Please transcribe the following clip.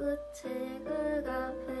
우체국 앞에